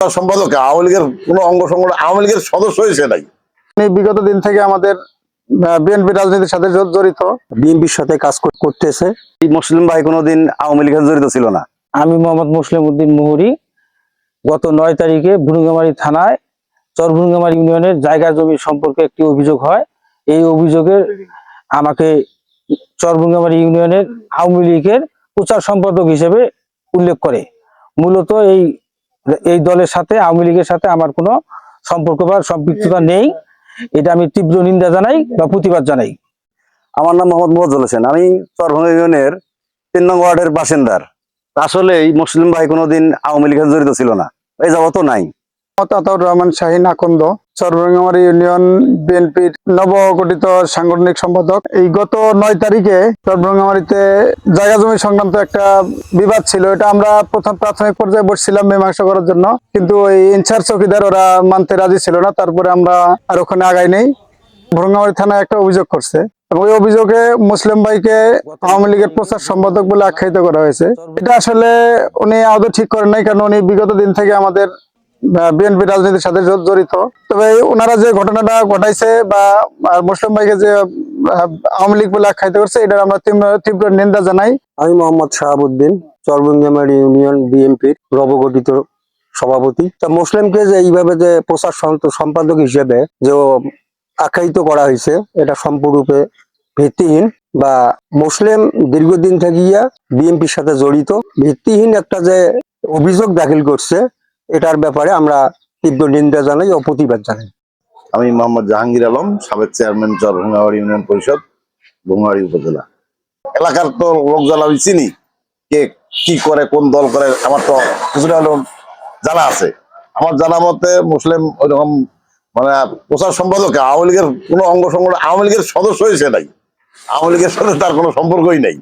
সম্পাদক আওয়ামী লীগের কোনো অঙ্গ সংগঠন আওয়ামী লীগের সদস্য হয়েছে নাই। বিগত দিন থেকে আমাদের বিএনপি রাজনীতির সাথে জড়িত। বিএনপির সাথে কাজ করতেছে। মুসলিম ভাই কোনোদিন আওয়ামী লীগের জড়িত ছিল না। আমি মোহাম্মদ মুসলিম উদ্দিন মুহুরি গত নয় তারিখে ভুরুঙ্গামারি থানায় চর ভুরুঙ্গামারি ইউনিয়নের জায়গা জমি সম্পর্কে একটি অভিযোগ হয়। এই অভিযোগের আমাকে চর ভুরুঙ্গামারি ইউনিয়নের আওয়ামী লীগের প্রচার সম্পাদক হিসেবে উল্লেখ করে। মূলত এই এই দলের সাথে আওয়ামী লীগের সাথে আমার কোনো সম্পর্ক বা সম্পৃক্ততা নেই। এটা আমি তীব্র নিন্দা জানাই বা প্রতিবাদ জানাই। আমার নাম মোহাম্মদ মোহাজ্জল হোসেন। আমি চরভঙ্গা ইউনিয়নের তিন নং ওয়ার্ডের বাসিন্দার। আসলে এই মুসলিম ভাই কোনোদিন আওয়ামী লীগের জড়িত ছিল না। এই যাবত নাই। আতাউর রহমান শাহিন আকন্দ। চরবঙ্গামারি ইউনিয়ন বিএনপির নবগঠিত সাংগঠনিক সম্পাদক। এই গত নয় তারিখে চরবঙ্গামারিতে জায়গা জমি সংক্রান্ত একটা বিবাদ ছিল। এটা আমরা প্রথম প্রাথমিক পর্যায়ে বসছিলাম মীমাংসা করার জন্য। কিন্তু এই ইনচার্জ চৌকিদার ওরা মানতে রাজি ছিল না। তারপরে আমরা আর ওখানে আগাই নেই। ভরঙ্গামারি থানায় একটা অভিযোগ করছে। ওই অভিযোগে মুসলিম ভাইকে আওয়ামী লীগের প্রচার সম্পাদক বলে আখ্যায়িত করা হয়েছে। এটা আসলে উনি আদৌ ঠিক করেন নাই। কারণ উনি বিগত দিন থেকে আমাদের বিএনপি রাজনীতির সাথে জড়িত। তবে ওনারা যে ঘটনাটা ঘটাইছে বা মুসলিম ভাইকে যে আওয়ামী লীগ বলে আখ্যায়িত করছে, এটার আমরা তীব্র নিন্দা জানাই। আমি মোহাম্মদ শাহাবুদ্দিন চরবঙ্গামারি ইউনিয়ন বিএনপির নবগঠিত সভাপতি। তা মুসলিমকে যে এইভাবে যে প্রচার সম্পাদক হিসেবে যে আখ্যায়িত করা হয়েছে, এটা সম্পূর্ণরূপে ভিত্তিহীন বা মুসলিম দীর্ঘদিন থাকিয়া বিএনপির সাথে জড়িত। ভিত্তিহীন একটা যে অভিযোগ দাখিল করছে এটার ব্যাপারে আমরা তীব্র নিন্দা জানাই ও প্রতিবাদ জানাই। আমি মোহাম্মদ জাহাঙ্গীর আলম, সাবেক চেয়ারম্যান চর ভুঙ্গাবাড়ি ইউনিয়ন পরিষদ ভুঙ্গাবাড়ি উপজেলা। এলাকার তো লোকজন আমি চিনি, কে কি করে, কোন দল করে, আমার তো কিছুটা হলেও জানা আছে। আমার জানা মতে মুসলিম ওইরকম মানে প্রচার সম্পাদক আওয়ামী লীগের কোনো অঙ্গ সংগঠন, আওয়ামী লীগের সদস্য হয়েছে নাই। আওয়ামী লীগের সাথে তার কোনো সম্পর্কই নেই।